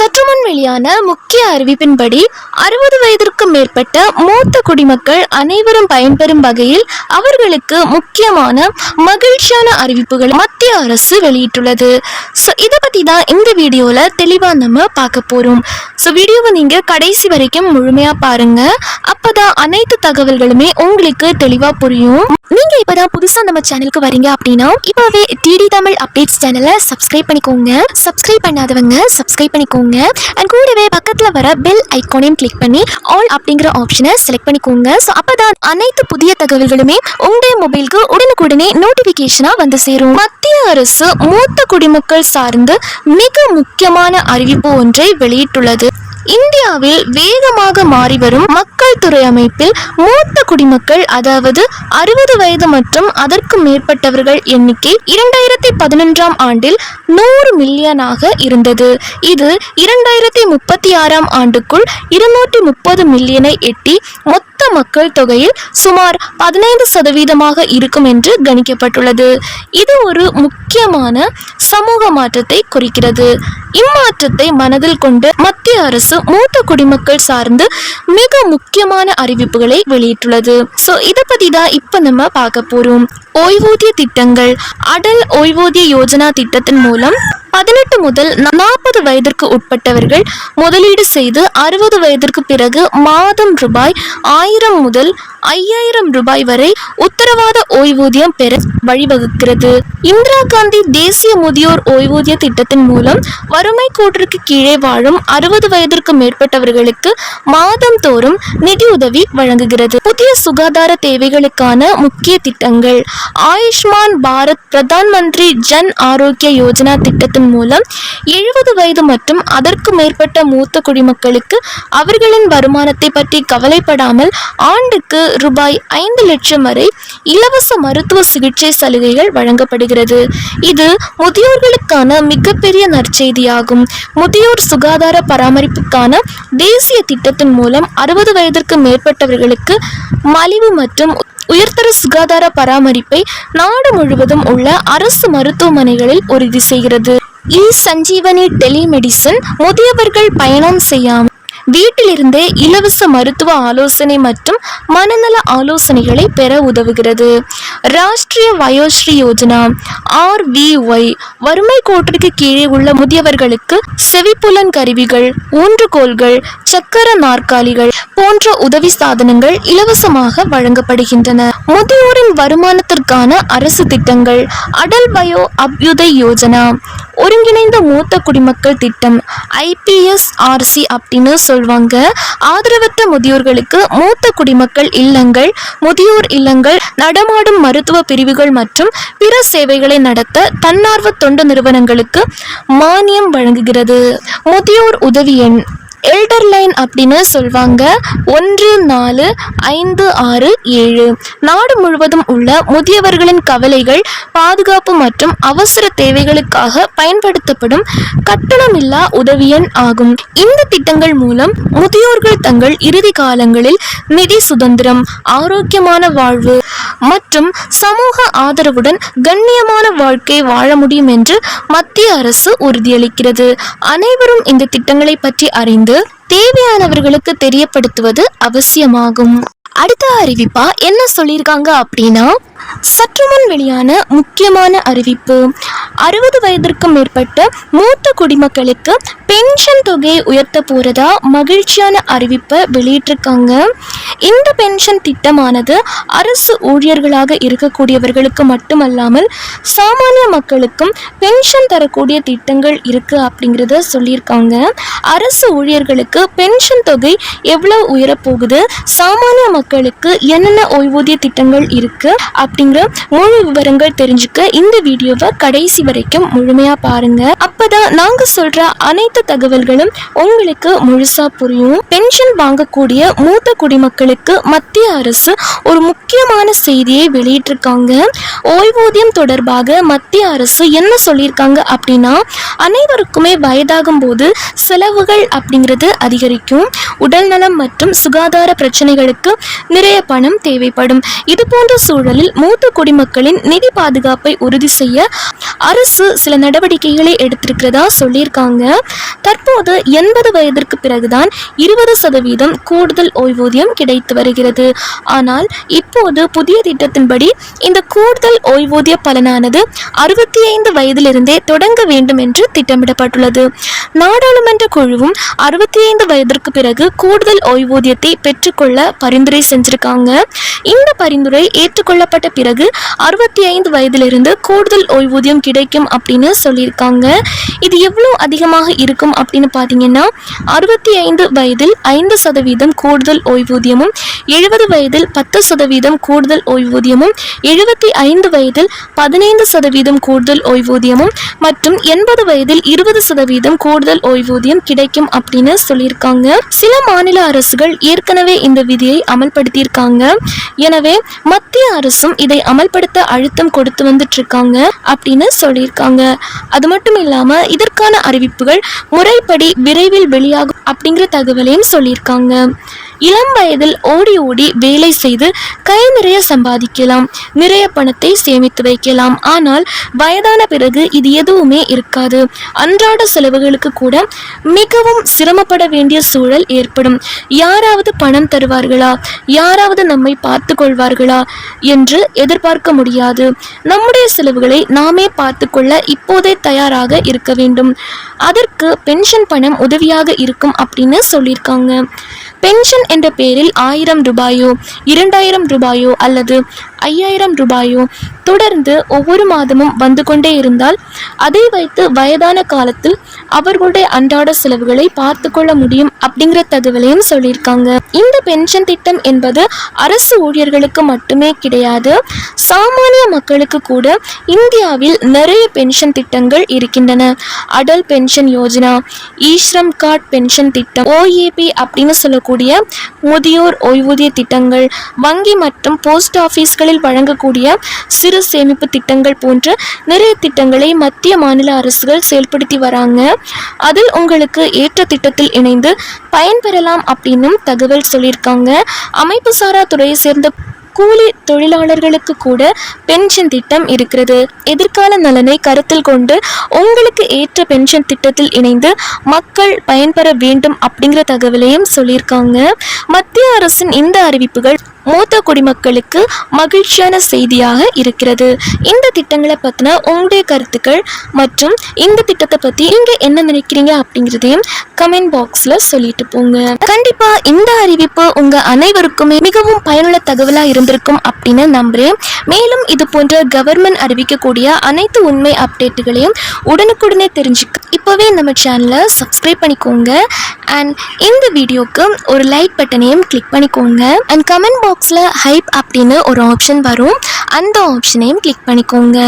சற்று முன் வெளியான முக்கிய அறிவிப்பின்படி அறுபது வயதிற்கு மேற்பட்ட மூத்த குடிமக்கள் அனைவரும் பயன்பெறும் வகையில் அவர்களுக்கு முக்கியமான மகிழ்ச்சியான அறிவிப்புகள் மத்திய அரசு வெளியிட்டுள்ளது. ஸோ இதை பற்றி தான் இந்த வீடியோவில் தெளிவாக நம்ம பார்க்க போகிறோம் ஸோ வீடியோவை நீங்கள் கடைசி வரைக்கும் முழுமையாக பாருங்க. அப்பதான் அனைத்து தகவல்களுமே உங்களுக்கு தெளிவாக புரியும். நீங்கள் இப்போ தான் புதுசாக நம்ம சேனலுக்கு வரீங்க அப்படின்னா இப்போவே டிடி தமிழ் அப்டேட்ஸ் சேனலை சப்ஸ்கிரைப் பண்ணிக்கோங்க. சப்ஸ்கிரைப் பண்ணாதவங்க சப்ஸ்கிரைப் பண்ணிக்கோங்க. அண்ட் கூடவே பக்கத்துல வர பெல் ஐக்கானையும் கிளிக் பண்ணி ஆல் அப்படிங்கிற ஆப்ஷனை செலக்ட் பண்ணிக்கோங்க. ஸோ அப்பதான் அனைத்து புதிய தகவல்களுமே உங்களுடைய மொபைலுக்கு உடனுக்குடனே நோட்டிபிகேஷனா வந்து சேரும். மத்திய அரசு மூத்த குடிமக்கள் சார்ந்து மிக முக்கியமான அறிவிப்பு ஒன்றை வெளியிட்டுள்ளது. இந்தியாவில் வேகமாக மாறி வரும் மக்கள் துறை அமைப்பில் மூத்த குடிமக்கள் அதாவது அறுபது வயது மற்றும் அதற்கு மேற்பட்டவர்கள் எண்ணிக்கை இரண்டாயிரத்தி பதினொன்றாம் ஆண்டில் நூறு மில்லியனாக இருந்தது. இது இரண்டாயிரத்தி முப்பத்தி ஆறாம் ஆண்டுக்குள் இருநூற்றி முப்பது மில்லியனை எட்டி மொத்த மக்கள் தொகையில் சுமார் பதினைந்து சதவீதமாக இருக்கும் என்று கணிக்கப்பட்டுள்ளது. இது ஒரு முக்கியமான சமூக மாற்றத்தை குறிக்கிறது. இம்மாற்றத்தை மனதில் கொண்டு மத்திய அரசு மூத்த குடிமக்கள் சார்ந்து மிக முக்கியமான அறிவிப்புகளை வெளியிட்டுள்ளது. ஸோ இதை பற்றி தான் இப்போ நம்ம பார்க்க போறோம். ஓய்வூதிய திட்டங்கள் அடல் ஓய்வூதிய யோஜனா திட்டத்தின் மூலம் பதினெட்டு முதல் நாற்பது வயதிற்கு உட்பட்டவர்கள் முதலீடு செய்து அறுபது வயதிற்கு பிறகு மாதம் ரூபாய் ஆயிரம் முதல் ஐயாயிரம் ரூபாய் வரை உத்தரவாத ஓய்வூதியம் பெற வழிவகுக்கிறது. இந்திரா காந்தி தேசிய முதியோர் ஓய்வூதிய திட்டத்தின் மூலம் வறுமை கோட்டிற்கு கீழே வாழும் அறுபது வயதிற்கு மேற்பட்டவர்களுக்கு மாதம் தோறும் நிதியுதவி வழங்குகிறது. புதிய சுகாதார தேவைகளுக்கான முக்கிய திட்டங்கள். ஆயுஷ்மான் பாரத் பிரதான் மந்திரி ஜன் ஆரோக்கிய யோஜனா திட்டத்தின் மூலம் எழுபது வயது மற்றும் அதற்கு மேற்பட்ட மூத்த குடிமக்களுக்கு அவர்களின் வருமானத்தை பற்றி கவலைப்படாமல் ஆண்டுக்கு ரூபாய் ஐந்து லட்சம் வரை இலவச மருத்துவ சிகிச்சை சலுகைகள் வழங்கப்படுகிறது. இது முதியோர்களுக்கான மிகப்பெரிய நற்செய்தியாகும். முதியோர் சுகாதார பராமரிப்புக்கான தேசிய திட்டத்தின் மூலம் அறுபது வயதிற்கு மேற்பட்டவர்களுக்கு மலிவு மற்றும் உயர்தர சுகாதார பராமரிப்பை நாடு முழுவதும் உள்ள அரசு மருத்துவமனைகளில் உறுதி செய்கிறது. இ சஞ்சீவனி டெலிமெடிசன் முதியவர்கள் பயணம் செய்யாமல் வீட்டிலிருந்தே இலவச மருத்துவ ஆலோசனை மற்றும் மனநல ஆலோசனைகளை பெற உதவுகிறது. ராஷ்டிரிய வயோஸ்ரீ யோஜனா ஆர்விஒய் வறுமை கோட்டிற்கு கீழே உள்ள முதியவர்களுக்கு செவிப்புலன் கருவிகள் ஊன்றுகோல்கள் சக்கர நாற்காலிகள் போன்ற உதவி சாதனங்கள் இலவசமாக வழங்கப்படுகின்றன. முதியோரின் வருமானத்திற்கான அரசு திட்டங்கள் அடல் பயோ அப்யுதய் யோஜனா ஒருங்கிணைந்த மூத்த குடிமக்கள் திட்டம் ஐபிஎஸ்ஆர்சி அப்படின்னு சொல்வாங்க. ஆதரவற்ற முதியோர்களுக்கு மூத்த குடிமக்கள் இல்லங்கள் முதியோர் இல்லங்கள் நடமாடும் மருத்துவ பிரிவுகள் மற்றும் பிற சேவைகளை நடத்த தன்னார்வ தொண்டு நிறுவனங்களுக்கு மானியம் வழங்குகிறது. முதியோர் உதவி எண் எல்டர் லைன் அப்படின்னு சொல்வாங்க. ஒன்று நாலு ஐந்து ஆறு ஏழு. நாடு முழுவதும் உள்ள முதியவர்களின் கவலைகள் பாதுகாப்பு மற்றும் அவசர தேவைகளுக்காக பயன்படுத்தப்படும் கட்டணமில்லா உதவி எண் ஆகும். இந்த திட்டங்கள் மூலம் முதியோர்கள் தங்கள் இறுதி காலங்களில் நிதி சுதந்திரம் ஆரோக்கியமான வாழ்வு மற்றும் சமூக ஆதரவுடன் கண்ணியமான வாழ்க்கை வாழ முடியும் என்று மத்திய அரசு உறுதியளிக்கிறது. அனைவரும் இந்த திட்டங்களை பற்றி அறிந்து தேவையானவர்களுக்கு தெரியப்படுத்துவது அவசியமாகும். அடுத்த அறிவிப்பா என்ன சொல்லியிருக்காங்க அப்படின்னா சற்று முன் வெளியான முக்கியமான அறிவிப்பு. அறுபது வயதிற்கும் மேற்பட்ட மூத்த குடிமக்களுக்கு பென்ஷன் தொகையை உயர்த்த போறதா மகிழ்ச்சியான அறிவிப்பை வெளியிட்டிருக்காங்க. இந்த பென்ஷன் திட்டமானது அரசு ஊழியர்களாக இருக்கக்கூடியவர்களுக்கு மட்டுமல்லாமல் சாமானிய மக்களுக்கும் பென்ஷன் தரக்கூடிய திட்டங்கள் இருக்கு அப்படிங்கிறத சொல்லியிருக்காங்க. அரசு ஊழியர்களுக்கு பென்ஷன் தொகை எவ்வளவு உயரப்போகுது? சாமானிய மக்களுக்கு என்னென்ன ஓய்வூதிய திட்டங்கள் இருக்கு? அப்படிங்கிற முழு விவரங்கள் தெரிஞ்சுக்க இந்த வீடியோவை கடைசி வரைக்கும் முழுமையா பாருங்க. அப்பதான் நாங்க சொல்ற அனைத்து தகவல்களும் உங்களுக்கு முழுசா புரியும். பென்ஷன் வாங்கக்கூடிய மூத்த குடிமக்களுக்கு மத்திய அரசு ஒரு முக்கியமான செய்தியை வெளியிட்டிருக்காங்க. ஓய்வூதியம் தொடர்பாக மத்திய அரசு என்ன சொல்லியிருக்காங்க அப்படின்னா அனைவருக்குமே வயதாகும் போது செலவுகள் அப்படிங்கிறது அதிகரிக்கும். உடல்நலம் மற்றும் சுகாதார பிரச்சனைகளுக்கு நிறைய பணம் தேவைப்படும். இது போன்ற சூழலில் மூத்த குடிமக்களின் நிதி பாதுகாப்பை உறுதி செய்ய அரசு சில நடவடிக்கைகளை எடுத்திருக்கிறதா சொல்லியிருக்காங்க. தற்போது எண்பது வயதிற்கு பிறகுதான் இருபது சதவீதம் கூடுதல் ஓய்வூதியம் கிடைத்து வருகிறது. ஆனால் இப்போது புதிய திட்டத்தின்படி இந்த கூடுதல் ஓய்வூதிய பலனானது அறுபத்தி ஐந்து வயதிலிருந்தே தொடங்க வேண்டும் என்று திட்டமிடப்பட்டுள்ளது. நாடாளுமன்ற குழுவும் அறுபத்தி ஐந்து வயதிற்கு பிறகு கூடுதல் ஓய்வூதியத்தை பெற்றுக்கொள்ள பரிந்துரை செஞ்சிருக்காங்க. இந்த பரிந்துரை ஏற்றுக்கொள்ளப்பட்ட பிறகு அறுபத்தி ஐந்து வயதிலிருந்து கூடுதல் ஓய்வூதியம் கிடைக்கும் அப்படின்னு சொல்லியிருக்காங்க. இது எவ்வளோ அதிகமாக இருக்கும் அப்படின்னு பார்த்தீங்கன்னா அறுபத்தி ஐந்து வயதில் ஐந்து சதவீதம் கூடுதல் ஓய்வூதியமும் எழுபது வயதில் பத்து சதவீதம் கூடுதல் ஓய்வூதியமும் எழுபத்தி ஐந்து வயதில் பதினைந்து சதவீதம் கூடுதல் ஓய்வூதியமும் மற்றும் எண்பது வயதில் இருபது சதவீதம் கூடுதல் ஓய்வூதியம் கிடைக்கும் அப்படின்னு சொல்லியிருக்காங்க. சில மாநில அரசுகள் ஏற்கனவே இந்த விதியை அமல்படுத்தியிருக்காங்க. எனவே மத்திய அரசும் இதை அமல்படுத்த அழுத்தம் கொடுத்து வந்துட்டு இருக்காங்க அப்படின்னு சொல்லியிருக்காங்க. அது மட்டும் இல்லாம இதற்கான அறிவிப்புகள் முறைப்படி விரைவில் வெளியாகும் அப்படிங்கிற தகவலையும் சொல்லியிருக்காங்க. இளம் வயதில் ஓடி ஓடி வேலை செய்து கை நிறைய சம்பாதிக்கலாம். நிறைய பணத்தை சேமித்து வைக்கலாம். ஆனால் வயதான பிறகு இது எதுவுமே இருக்காது. அன்றாட செலவுகளுக்கு கூட மிகவும் சிரமப்பட வேண்டிய சூழல் ஏற்படும். யாராவது பணம் தருவார்களா? யாராவது நம்மை பார்த்து கொள்வார்களா என்று எதிர்பார்க்க முடியாது. நம்முடைய செலவுகளை நாமே பார்த்து கொள்ள இப்போதே தயாராக இருக்க வேண்டும். அதற்கு பென்ஷன் பணம் உதவியாக இருக்கும் அப்படின்னு சொல்லியிருக்காங்க. பென்ஷன் என்ற பெயரில் ஆயிரம் ரூபாயோ இரண்டாயிரம் ரூபாயோ அல்லது ஐயாயிரம் ரூபாயோ. தொடர்ந்து ஒவ்வொரு மாதமும் வந்து கொண்டே இருந்தால் அதை வைத்து வயதான காலத்தில் அவர்களுடைய அன்றாட செலவுகளை பார்த்து கொள்ள முடியும் அப்படிங்கிற தகவலையும் சொல்லியிருக்காங்க. இந்த பென்ஷன் திட்டம் என்பது அரசு ஊழியர்களுக்கு மட்டுமே கிடையாது சாமானிய மக்களுக்கு கூட இந்தியாவில் நிறைய பென்ஷன் திட்டங்கள் இருக்கின்றன. Atal pension Yojana eShram card pension திட்டம் ஓஏபி அப்படின்னு சொல்லக்கூடிய முதியோர் ஓய்வூதிய திட்டங்கள் வங்கி மற்றும் போஸ்ட் ஆஃபீஸ்களில் வழங்கக்கூடிய சிறு சேமிப்பு திட்டங்கள் போன்ற நிறைய திட்டங்களை மத்திய மாநில அரசுகள் செயல்படுத்தி வராங்க. அதில் உங்களுக்கு ஏற்ற திட்டத்தில் இணைந்து பயன்பெறலாம் அப்படின்னும் தகவல் சொல்லியிருக்காங்க. அமைப்பு சாரா துறையை சேர்ந்த கூலி தொழிலாளர்களுக்கு கூட பென்ஷன் திட்டம் இருக்கிறது. எதிர்கால நலனை கருத்தில் கொண்டு உங்களுக்கு ஏற்ற பென்ஷன் திட்டத்தில் இணைந்து மக்கள் பயன்பெற வேண்டும் அப்படிங்கிற தகவலையும் சொல்லியிருக்காங்க. மத்திய அரசின் இந்த அறிவிப்புகள் மூத்த குடிமக்களுக்கு மகிழ்ச்சியான செய்தியாக இருக்கிறது. இந்த திட்டங்களை பற்றின உங்களுடைய கருத்துக்கள் மற்றும் இந்த திட்டத்தை பற்றி நீங்கள் என்ன நினைக்கிறீங்க அப்படிங்கிறதையும் கமெண்ட் பாக்ஸில் சொல்லிட்டு போங்க. கண்டிப்பாக இந்த அறிவிப்பு உங்கள் அனைவருக்குமே மிகவும் பயனுள்ள தகவலாக இருந்திருக்கும் அப்படின்னு நம்புகிறேன் மேலும் இது போன்ற கவர்மெண்ட் அறிவிக்கக்கூடிய அனைத்து உண்மை அப்டேட்டுகளையும் உடனுக்குடனே தெரிஞ்சுக்க இப்போவே நம்ம சேனலை சப்ஸ்கிரைப் பண்ணிக்கோங்க. அண்ட் இந்த வீடியோக்கு ஒரு லைக் பட்டனையும் கிளிக் பண்ணிக்கோங்க. அண்ட் கமெண்ட் பாக்ஸில் ஹைப் அப்படின்னு ஒரு ஆப்ஷன் வரும். அந்த ஆப்ஷனையும் கிளிக் பண்ணிக்கோங்க.